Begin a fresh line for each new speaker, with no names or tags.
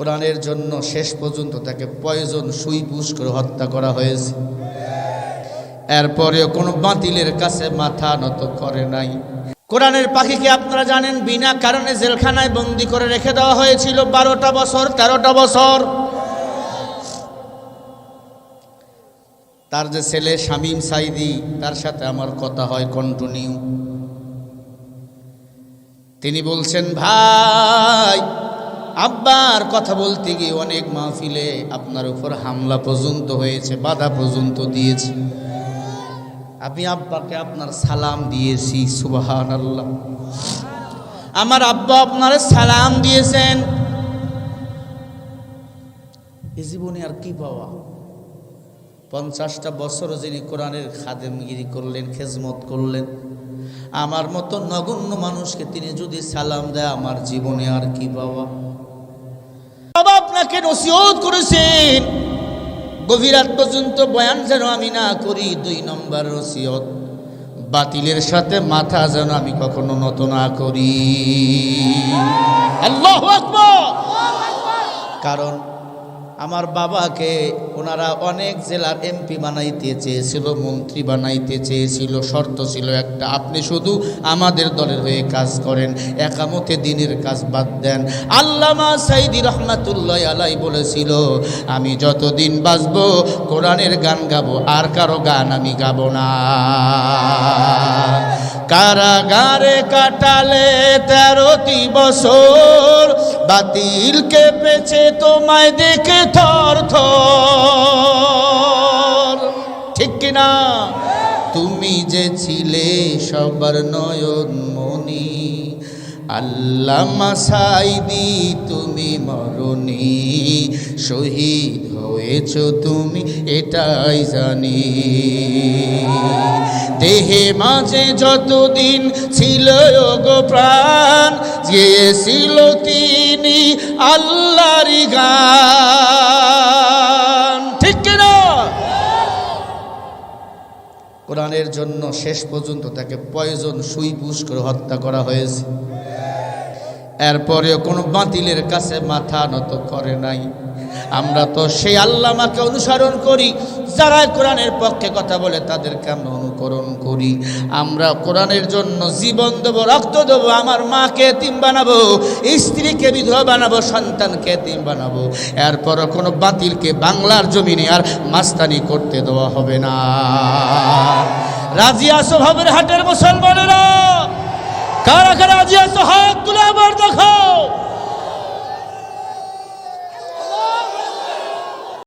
কোরআনের জন্য শেষ পর্যন্ত তাকে পয়জন সুই পুষ করে হত্যা করা হয়েছে। এরপরেও কোনো বাতিলের কাছে মাথা নত করে নাই। কোরআনের পাখিকে আপনারা জানেন, বিনা কারণে জেলখানায় বন্দি করে রেখে দেওয়া হয়েছিল বারোটা বছর, তেরোটা বছর। তার যে ছেলে শামীম সাইদি তার সাথে আমার কথা হয় কন্টিনিউ তিনি বলছেন, ভাই আব্বার কথা বলতে গিয়ে অনেক মাহফিলে আপনার উপর হামলা পর্যন্ত হয়েছে, বাধা পর্যন্ত দিয়েছে। আমি আব্বাকে আপনার সালাম দিয়েছি সুবাহান আল্লাহ আমার আব্বা আপনার সালাম দিয়েছেন। এ জীবনে আর কি পাওয়া? পঞ্চাশটা বছর যিনি কোরআনের খাদেমগিরি করলেন, খেজমত করলেন, আমার মতো নগণ্য মানুষকে তিনি যদি সালাম দেয়, আমার জীবনে আর কি বাবা আপনাকে নসিহত করেছেন। গভীরাত পর্যন্ত বয়ান যেন আমি না করি, দুই নম্বর নসিহত। বাতিলের সাথে মাথা যেন আমি কখনো নত না করি। আল্লাহ কারণ আমার বাবাকে ওনারা অনেক জেলার এমপি বানাইতে চেয়েছিল, মন্ত্রী বানাইতে চেয়েছিল, শর্ত ছিল একটা, আপনি শুধু আমাদের দলের হয়ে কাজ করেন, একামতে দিনের কাজ বাদ দেন। আল্লামা সাইদি রহমাতুল্লাহ আলাই বলেছিল, আমি যতদিন বাঁচব, কোরআনের গান গাবো, আর কারও গান আমি গাবো না। কারাগারে কাটালে তেরোটি বছর বাতিল কেঁপেছে তোমায় দেখে থর থর। ঠিক কিনা তুমি যে ছিলে সবার নয়ন মনি আল্লামা সাইদি তুমি মরণি। শহীদ হয়েছ তুমি, এটাই জানি। দেহে মাঝে যতদিন ছিল গো প্রাণ গিয়েছিল তিনি আল্লাহরি গান। ঠিক কিনা? কোরআনের জন্য শেষ পর্যন্ত তাকে পয়জন সুই করে হত্যা করা হয়েছে। এরপরেও কোনো বাতিলের কাছে মাথা নত করে নাই। আমরা তো সেই আল্লামাকে অনুসরণ করি, যারা কোরআনের পক্ষে কথা বলে তাদেরকে আমরা অনুকরণ করি। আমরা কোরআনের জন্য জীবন দেবো, রক্ত দেবো, আমার মাকে এতিম বানাবো, স্ত্রীকে বিধবা বানাবো, সন্তানকে এতিম বানাবো। এরপরও কোনো বাতিলকে বাংলার জমিনে আর মাস্তানি করতে দেওয়া হবে না। রাজি আসো ভাবের হাটের মুসলমানেরা? কারা কারা রাজি আছো? হাত তুলে আবার দেখো